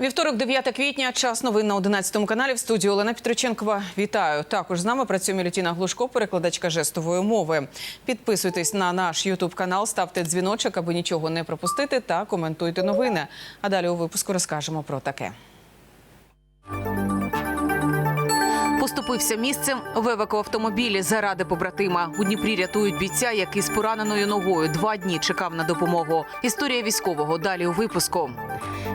Вівторок, 9 квітня, час новин на 11 каналі. В студії Олена Петриченкова. Вітаю. Також з нами працює Мілютіна Глушко, перекладачка жестової мови. Підписуйтесь на наш Ютуб канал, ставте дзвіночок, аби нічого не пропустити, та коментуйте новини. А далі у випуску розкажемо про таке. Поступився місцем в евакоавтомобілі заради побратима. У Дніпрі рятують бійця, який з пораненою ногою два дні чекав на допомогу. Історія військового далі у випуску.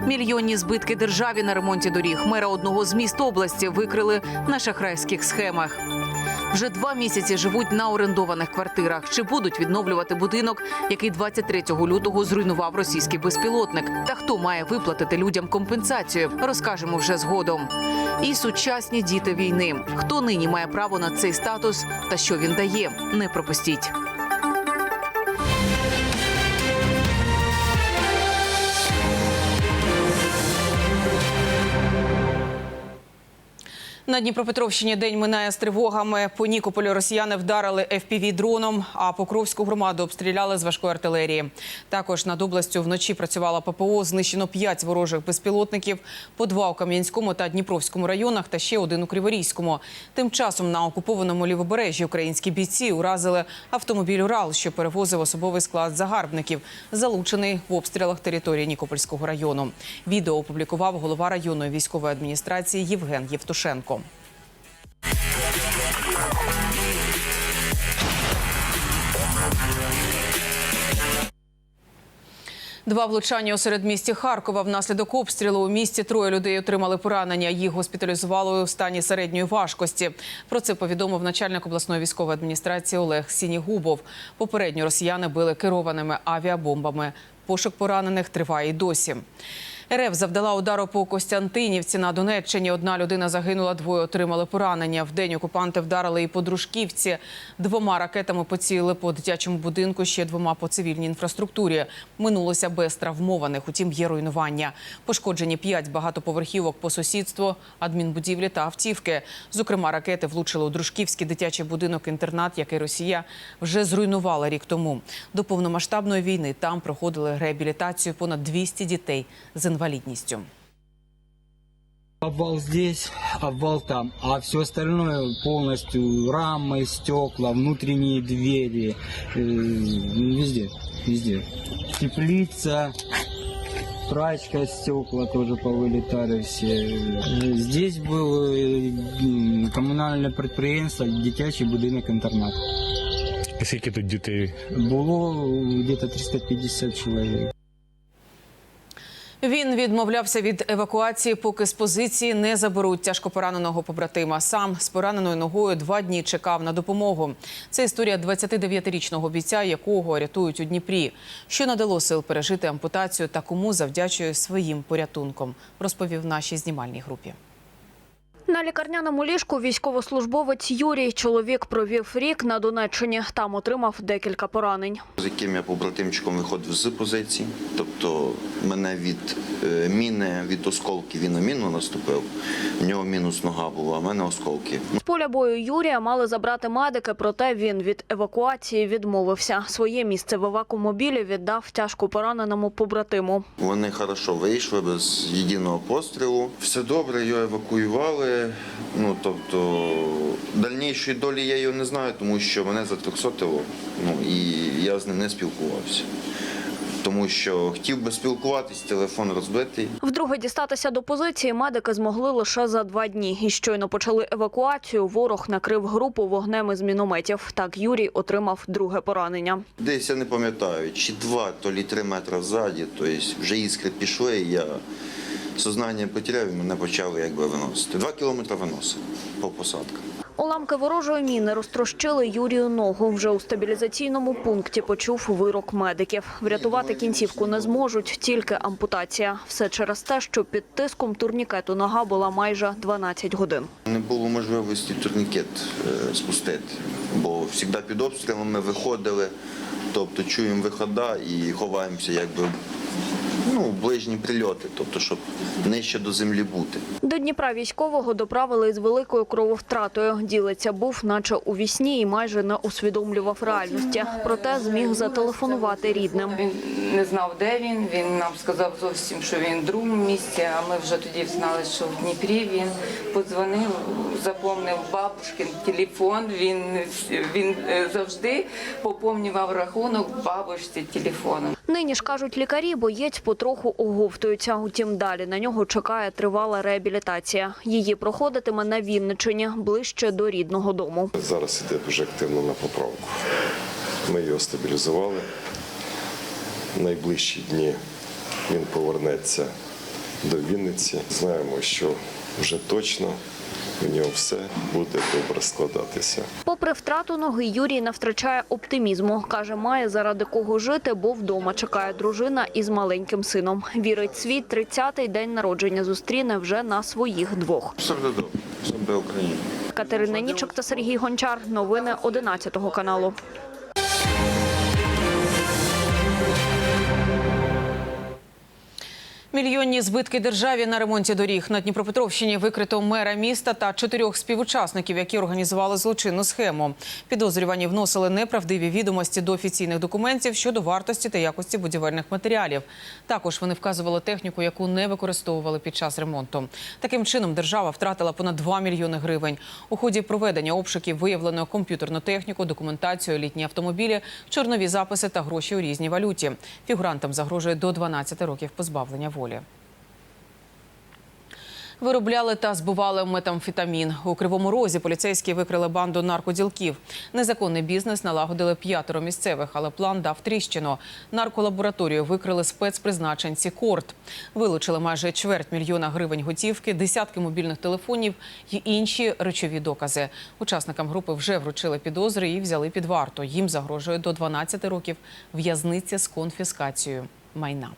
Мільйонні збитки державі на ремонті доріг. Мера одного з міст області викрили на шахрайських схемах. Вже два місяці живуть на орендованих квартирах. Чи будуть відновлювати будинок, який 23 лютого зруйнував російський безпілотник? Та хто має виплатити людям компенсацію? Розкажемо вже згодом. І сучасні діти війни. Хто нині має право на цей статус та що він дає? Не пропустіть. На Дніпропетровщині день минає з тривогами. По Нікополю росіяни вдарили fpv дроном, а Покровську громаду обстріляли з важкої артилерії. Також над областю вночі працювала ППО. Знищено п'ять ворожих безпілотників, по два у Кам'янському та Дніпровському районах, та ще один у Криворізькому. Тим часом на окупованому лівобережжі українські бійці уразили автомобіль Урал, що перевозив особовий склад загарбників, залучений в обстрілах території Нікопольського району. Відео опублікував голова районної військової адміністрації Євген Євтушенко. Два влучання у середмісті Харкова. Внаслідок обстрілу у місті троє людей отримали поранення. Їх госпіталізували у стані середньої важкості. Про це повідомив начальник обласної військової адміністрації Олег Сінігубов. Попередньо росіяни били керованими авіабомбами. Пошук поранених триває й досі. РФ завдала удару по Костянтинівці на Донеччині. Одна людина загинула, двоє отримали поранення. Вдень окупанти вдарили і по Дружківці. Двома ракетами поцілили по дитячому будинку, ще двома по цивільній інфраструктурі. Минулося без травмованих, утім є руйнування. Пошкоджені п'ять багатоповерхівок по сусідству, адмінбудівлі та автівки. Зокрема, ракети влучили у Дружківський дитячий будинок-інтернат, який Росія вже зруйнувала рік тому. До повномасштабної війни там проходили реабілітацію понад 200 дітей з інвалідністю. Обвал здесь, обвал там, а все остальное полностью рамы, стекла, внутренние двери, э, везде, везде. Теплица, прачка, стекла тоже повылетали все. Э, Здесь был э, м, коммунальное предприятие, дитячий будинок интернат. Скільки тут дітей? Було где-то 350 чоловік. Він відмовлявся від евакуації, поки з позиції не заберуть тяжко пораненого побратима. Сам з пораненою ногою два дні чекав на допомогу. Це історія 29-річного бійця, якого рятують у Дніпрі. Що надало сил пережити ампутацію та кому завдячує своїм порятунком, розповів нашій знімальній групі. На лікарняному ліжку військовослужбовець Юрій. Чоловік провів рік на Донеччині. Там отримав декілька поранень. з яким я побратимчиком виходив з позиції. Тобто мене від е, міни, від осколків він на міну наступив. В нього мінус нога була, а в мене осколки. З поля бою Юрія мали забрати медики, проте він від евакуації відмовився. Своє місце в евакумобілі віддав тяжко пораненому побратиму. Вони хорошо вийшли без єдиного пострілу. Все добре, його евакуювали. Ну тобто дальнішої долі я його не знаю, тому що мене затрьохсотило. Ну і я з ним не спілкувався. Тому що хотів би спілкуватись, телефон розбитий. Вдруге дістатися до позиції медики змогли лише за два дні. І щойно почали евакуацію. Ворог накрив групу вогнем із мінометів. Так Юрій отримав друге поранення. Десь я не пам'ятаю, чи два, то лі три метри ззаді, тобто вже іскри пішли, і я сознання потеряв і мене почали якби виносити. Два кілометри виносив по посадкам. Уламки ворожої міни розтрощили Юрію ногу. Вже у стабілізаційному пункті почув вирок медиків. Врятувати кінцівку не зможуть, тільки ампутація. Все через те, що під тиском турнікету нога була майже 12 годин. Не було можливості турнікет е, спустити, бо завжди під обстрілами виходили, тобто чуємо вихода і ховаємося якби ну, ближні прильоти, тобто, щоб нижче до землі бути. До Дніпра військового доправили із великою крововтратою. Ділиться був, наче у вісні, і майже не усвідомлював реальності. Проте зміг зателефонувати рідним. Він не знав, де він. Він нам сказав зовсім, що він в другому місці. А ми вже тоді знали, що в Дніпрі він подзвонив, запомнив бабушкин телефон. Він він е, завжди поповнював рахунок бабушці телефоном. Нині ж кажуть лікарі, боєць потроху оговтується. Утім, далі на нього чекає тривала реабілітація. Її проходитиме на Вінничині, ближче до рідного дому. Зараз іде дуже активно на поправку. Ми його стабілізували. В найближчі дні він повернеться до Вінниці. Знаємо, що вже точно у нього все буде добре складатися. Попри втрату ноги, Юрій не втрачає оптимізму. Каже, має заради кого жити, бо вдома чекає дружина із маленьким сином. Вірить, свій 30-й день народження зустріне вже на своїх двох. Катерина Нічок та Сергій Гончар. Новини 11 каналу. Мільйонні збитки державі на ремонті доріг на Дніпропетровщині викрито мера міста та чотирьох співучасників, які організували злочинну схему. Підозрювані вносили неправдиві відомості до офіційних документів щодо вартості та якості будівельних матеріалів. Також вони вказували техніку, яку не використовували під час ремонту. Таким чином, держава втратила понад 2 мільйони гривень. У ході проведення обшуків виявлено комп'ютерну техніку, документацію, літні автомобілі, чорнові записи та гроші у різній валюті. Фігурантам загрожує до 12 років позбавлення волі. Виробляли та збували метамфетамін. У Кривому Розі поліцейські викрили банду наркоділків. Незаконний бізнес налагодили п'ятеро місцевих, але план дав тріщину. Нарколабораторію викрили спецпризначенці Корт. Вилучили майже чверть мільйона гривень готівки, десятки мобільних телефонів і інші речові докази. Учасникам групи вже вручили підозри і взяли під варту. Їм загрожує до 12 років в'язниці з конфіскацією майна.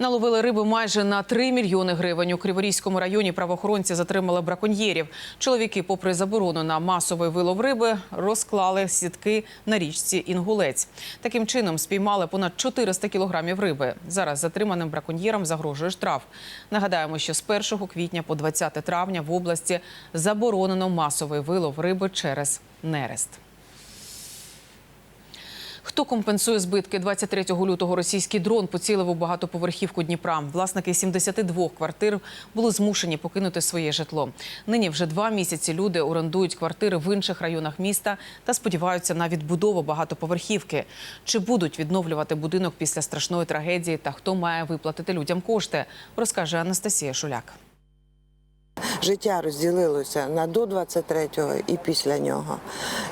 Наловили риби майже на 3 мільйони гривень. У Криворізькому районі правоохоронці затримали браконьєрів. Чоловіки, попри заборону на масовий вилов риби, розклали сітки на річці Інгулець. Таким чином спіймали понад 400 кілограмів риби. Зараз затриманим браконьєрам загрожує штраф. Нагадаємо, що з 1 квітня по 20 травня в області заборонено масовий вилов риби через нерест. Хто компенсує збитки 23 лютого? Російський дрон поцілив у багатоповерхівку Дніпра. Власники 72 квартир були змушені покинути своє житло. Нині вже два місяці люди орендують квартири в інших районах міста та сподіваються на відбудову багатоповерхівки. Чи будуть відновлювати будинок після страшної трагедії та хто має виплатити людям кошти? Розкаже Анастасія Шуляк. Життя розділилося на до 23-го і після нього.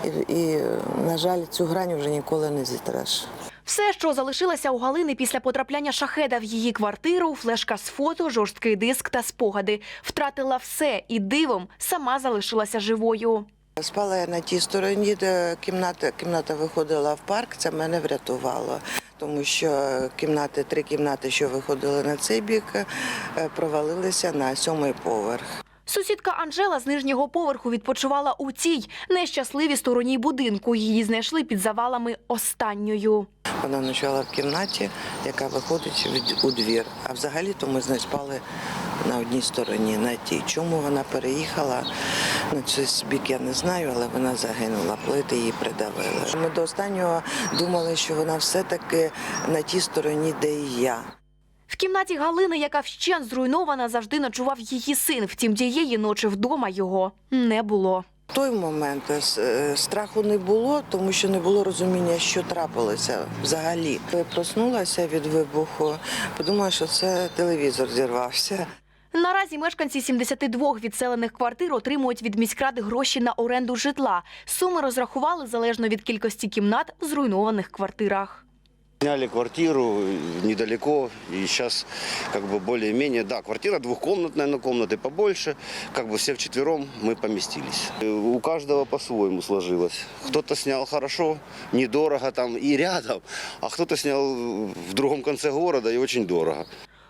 І, і, на жаль, цю грань вже ніколи не зітреш. Все, що залишилося у Галини після потрапляння шахеда в її квартиру, флешка з фото, жорсткий диск та спогади. Втратила все і дивом сама залишилася живою. Спала я на тій стороні, де кімната, кімната виходила в парк, це мене врятувало. Тому що кімнати, три кімнати, що виходили на цей бік, е, провалилися на сьомий поверх. Сусідка Анжела з нижнього поверху відпочивала у цій нещасливій стороні будинку. Її знайшли під завалами останньою. Вона ночувала в кімнаті, яка виходить у двір. А взагалі-то ми з нею спали на одній стороні, на тій. Чому вона переїхала на цей бік, я не знаю, але вона загинула. Плити її придавили. Ми до останнього думали, що вона все-таки на тій стороні, де і я. В кімнаті Галини, яка вщен зруйнована, завжди ночував її син. Втім, тієї ночі вдома його не було. В той момент е, страху не було, тому що не було розуміння, що трапилося взагалі. Коли проснулася від вибуху, подумала, що це телевізор зірвався. Наразі мешканці 72 відселених квартир отримують від міськради гроші на оренду житла. Суми розрахували залежно від кількості кімнат в зруйнованих квартирах. Сняли квартиру недалеко, и сейчас как бы более-менее, да, квартира двухкомнатная, но комнаты побольше, как бы все вчетвером мы поместились. Э, У каждого по-своему сложилось. Кто-то снял хорошо, недорого там и рядом, а кто-то снял в другом конце города и очень дорого.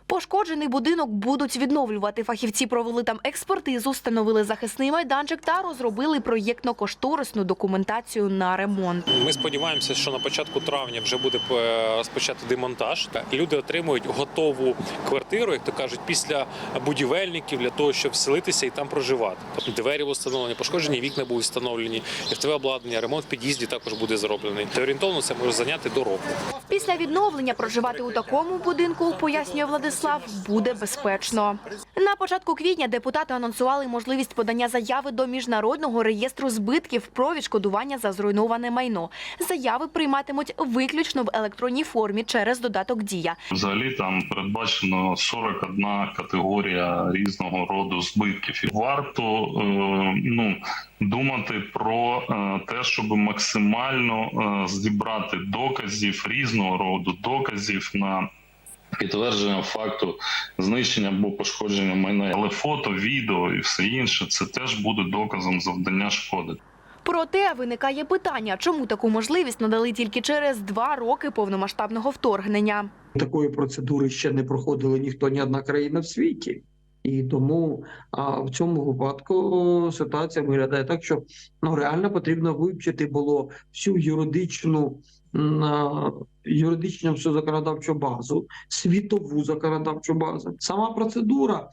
Пошкоджений будинок будуть відновлювати. Фахівці провели там експертизу, встановили захисний майданчик та розробили проєктно-кошторисну документацію на ремонт. Ми сподіваємося, що на початку травня вже буде е, розпочати демонтаж. Люди отримують готову квартиру, як то кажуть, після будівельників для того, щоб вселитися і там проживати. Тобто двері були встановлені, пошкоджені вікна будуть встановлені, ФТВ обладнання, ремонт в під'їзді також буде зроблений. Орієнтовно це може зайняти до року. Після відновлення проживати у такому будинку, пояснює Владислав, буде безпечно. На початку квітня депутати анонсували можливість подання заяви до міжнародного реєстру збитків про відшкодування за зруйноване майно. Заяви прийматимуть виключно в електронній формі через додаток Дія. Взагалі там передбачено 41 категорія різного роду збитків. Варто е, ну думати про е, те, щоб максимально е, зібрати доказів різного роду доказів на. Підтвердження факту знищення або пошкодження майна, але фото, відео і все інше це теж буде доказом завдання шкоди. Проте виникає питання, чому таку можливість надали тільки через два роки повномасштабного вторгнення. Такої процедури ще не проходила ніхто, ні одна країна в світі. І тому а, в цьому випадку ситуація виглядає так, що ну реально потрібно вивчити було всю юридичну юридичну всю законодавчу базу, світову законодавчу базу. Сама процедура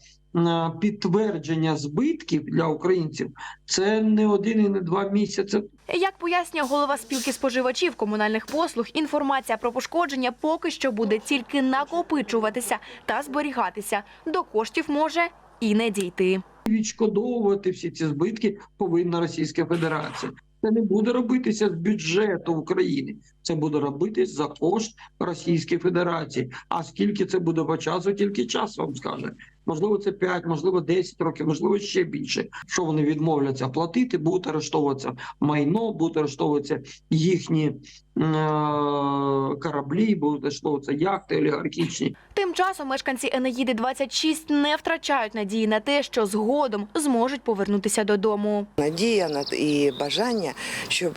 підтвердження збитків для українців це не один і не два місяці. Як пояснює голова спілки споживачів комунальних послуг, інформація про пошкодження поки що буде тільки накопичуватися та зберігатися. До коштів може і не дійти. відшкодовувати всі ці збитки повинна Російська Федерація. Це не буде робитися з бюджету України. Це буде робитись за кошт Російської Федерації. А скільки це буде по часу, тільки час вам скаже. Можливо, це 5, можливо, 10 років, можливо, ще більше. Що вони відмовляться платити, будуть арештовуватися майно, будуть арештовуватися їхні е- кораблі, будуть арештовуватися яхти олігархічні. Тим часом мешканці Енеїди 26 не втрачають надії на те, що згодом зможуть повернутися додому. Надія на і бажання, щоб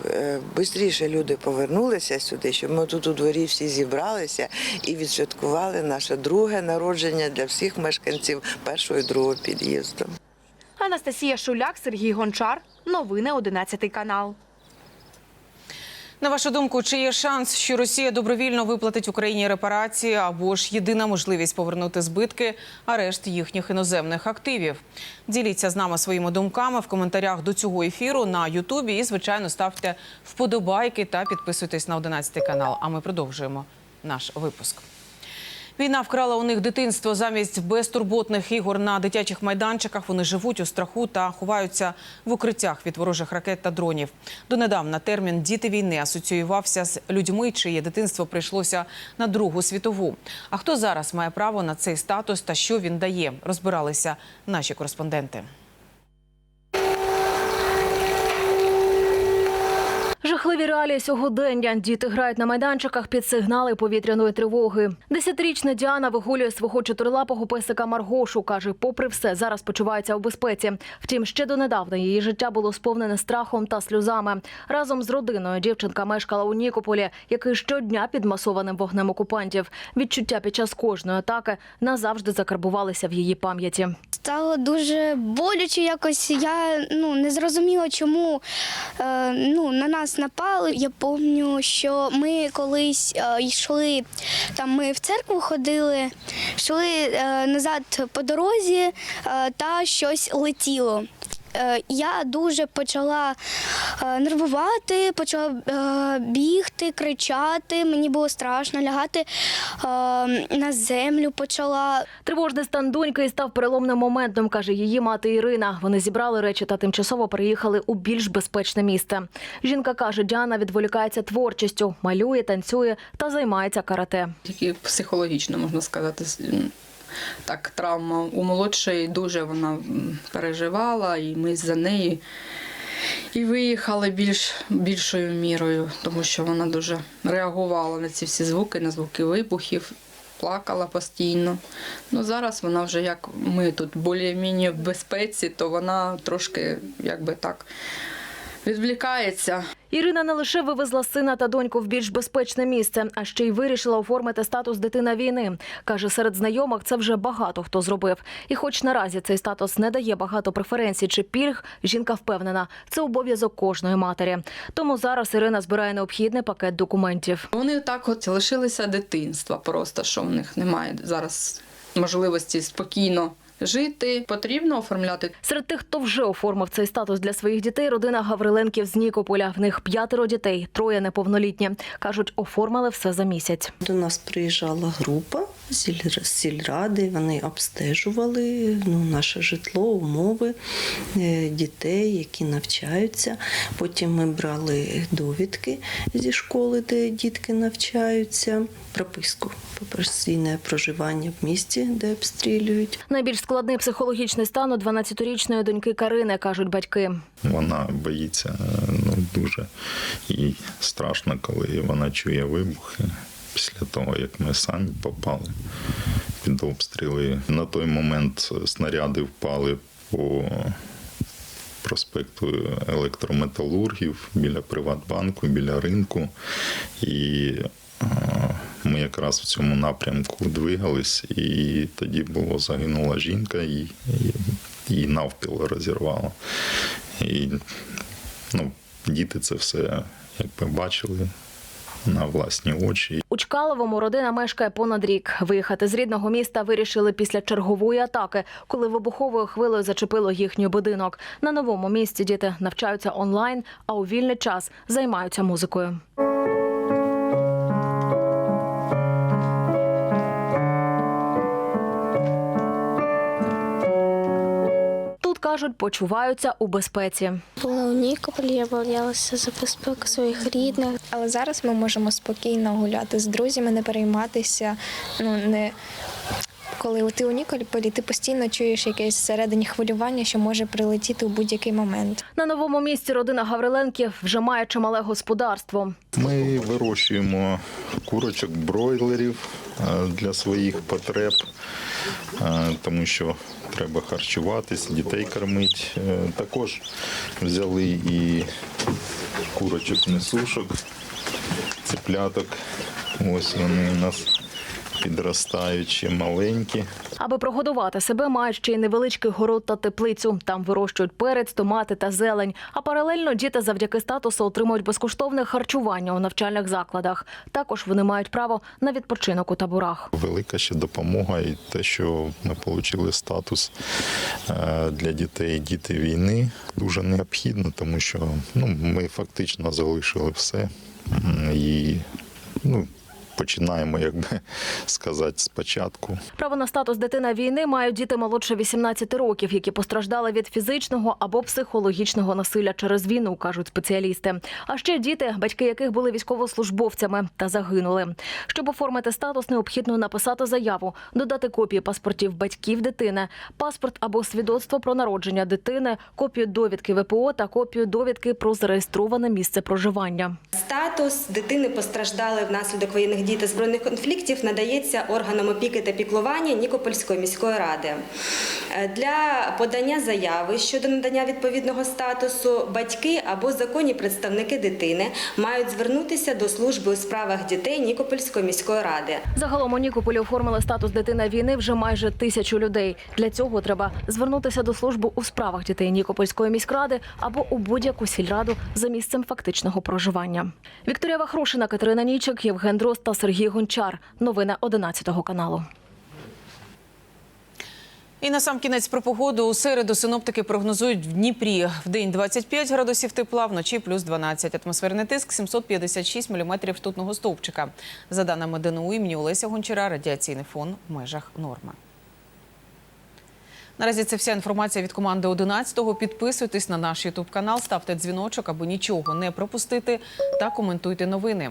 швидше люди повернулися сюди, щоб ми тут у дворі всі зібралися і відсвяткували наше друге народження для всіх мешканців першого і другого під'їзду. Анастасія Шуляк, Сергій Гончар. Новини 11 канал. На вашу думку, чи є шанс, що Росія добровільно виплатить Україні репарації або ж єдина можливість повернути збитки арешт їхніх іноземних активів? Діліться з нами своїми думками в коментарях до цього ефіру на Ютубі. І, звичайно, ставте вподобайки та підписуйтесь на 11 канал. А ми продовжуємо наш випуск. Війна вкрала у них дитинство замість безтурботних ігор на дитячих майданчиках. Вони живуть у страху та ховаються в укриттях від ворожих ракет та дронів. Донедавна термін діти війни асоціювався з людьми, чиє дитинство прийшлося на Другу світову. А хто зараз має право на цей статус та що він дає? Розбиралися наші кореспонденти. Жахливі реалії сьогодення. Діти грають на майданчиках під сигнали повітряної тривоги. Десятирічна Діана вигулює свого чотирилапого песика Маргошу. каже, попри все, зараз почувається у безпеці. Втім, ще донедавна її життя було сповнене страхом та сльозами. Разом з родиною дівчинка мешкала у Нікополі, який щодня під масованим вогнем окупантів. Відчуття під час кожної атаки назавжди закарбувалися в її пам'яті. Стало дуже боляче якось. Я ну не зрозуміла, чому е, ну на нас напали. Я пам'ятаю, що ми колись е, йшли там. Ми в церкву ходили, йшли е, назад по дорозі, е, та щось летіло. Е, Я дуже почала е, нервувати, почала е, бігти, кричати. Мені було страшно лягати на землю. Почала Тривожний стан доньки став переломним моментом, каже її мати Ірина. Вони зібрали речі та тимчасово переїхали у більш безпечне місце. Жінка каже, Діана відволікається творчістю, малює, танцює та займається карате. Тільки психологічно можна сказати. Так, травма у молодшої дуже вона переживала, і ми за неї і виїхали більш, більшою мірою, тому що вона дуже реагувала на ці всі звуки, на звуки вибухів, плакала постійно. Ну, зараз вона вже як ми тут більш-менш в безпеці, то вона трошки якби так відвлікається. Ірина не лише вивезла сина та доньку в більш безпечне місце, а ще й вирішила оформити статус дитина війни. Каже, серед знайомих це вже багато хто зробив. І хоч наразі цей статус не дає багато преференцій чи пільг, жінка впевнена, це обов'язок кожної матері. Тому зараз Ірина збирає необхідний пакет документів. Вони так от лишилися дитинства, просто що в них немає зараз можливості спокійно жити. Потрібно оформляти Серед тих, хто вже оформив цей статус для своїх дітей, родина Гавриленків з Нікополя. В них п'ятеро дітей, троє неповнолітні. Кажуть, оформили все за місяць. До нас приїжджала група сільради. Вони обстежували ну, наше житло, умови е, дітей, які навчаються. Потім ми брали довідки зі школи, де дітки навчаються, прописку про постійне проживання в місті, де обстрілюють. Найбільш складний психологічний стан у 12-річної доньки Карини, кажуть батьки. Вона боїться ну, дуже. І страшно, коли вона чує вибухи. Після того, як ми самі попали під обстріли. На той момент снаряди впали по проспекту електрометалургів біля Приватбанку, біля ринку. І е, ми якраз в цьому напрямку двигались, і тоді було загинула жінка, і її навпіл розірвало. І ну, діти це все якби бачили на власні очі. У Чкаловому родина мешкає понад рік. Виїхати з рідного міста вирішили після чергової атаки, коли вибуховою хвилею зачепило їхній будинок. На новому місці діти навчаються онлайн, а у вільний час займаються музикою. Кажуть, почуваються у безпеці. Була у Нікополі, я боялася за безпеку своїх рідних. Але зараз ми можемо спокійно гуляти з друзями, не перейматися. Ну не коли ти у Нікополі, ти постійно чуєш якесь всередині хвилювання, що може прилетіти у будь-який момент. На новому місці родина Гавриленків вже має чимале господарство. Ми вирощуємо курочок, бройлерів е, для своїх потреб, е, тому що треба харчуватись, дітей кормити. Е, Також взяли і курочок несушок, цепляток. Ось вони у нас підростають ще маленькі. Аби прогодувати себе, мають ще й невеличкий город та теплицю. Там вирощують перець, томати та зелень. А паралельно діти завдяки статусу отримують безкоштовне харчування у навчальних закладах. Також вони мають право на відпочинок у таборах. Велика ще допомога і те, що ми отримали статус е, для дітей діти війни, дуже необхідно, тому що ну, ми фактично залишили все і ну, починаємо, як би сказати, спочатку. Право на статус дитина війни мають діти молодше 18 років, які постраждали від фізичного або психологічного насилля через війну, кажуть спеціалісти. А ще діти, батьки яких були військовослужбовцями та загинули. Щоб оформити статус, необхідно написати заяву, додати копії паспортів батьків дитини, паспорт або свідоцтво про народження дитини, копію довідки ВПО та копію довідки про зареєстроване місце проживання. Статус дитини постраждали внаслідок воєнних дій та збройних конфліктів надається органам опіки та піклування Нікопольської міської ради. Е, Для подання заяви щодо надання відповідного статусу батьки або законні представники дитини мають звернутися до служби у справах дітей Нікопольської міської ради. Загалом у Нікополі оформили статус дитина війни вже майже тисячу людей. Для цього треба звернутися до служби у справах дітей Нікопольської міськради або у будь-яку сільраду за місцем фактичного проживання. Вікторія Вахрушина, Катерина Нічик, Євген Дрозд та Сергій Гончар. Новини 11 каналу. І на сам кінець про погоду у середу синоптики прогнозують в Дніпрі в день 25 градусів тепла, вночі плюс 12. Атмосферний тиск 756 міліметрів ртутного стовпчика. За даними ДНУ імені Олеся Гончара, радіаційний фон в межах норми. Наразі це вся інформація від команди 11-го. Підписуйтесь на наш Ютуб канал, ставте дзвіночок, аби нічого не пропустити та коментуйте новини.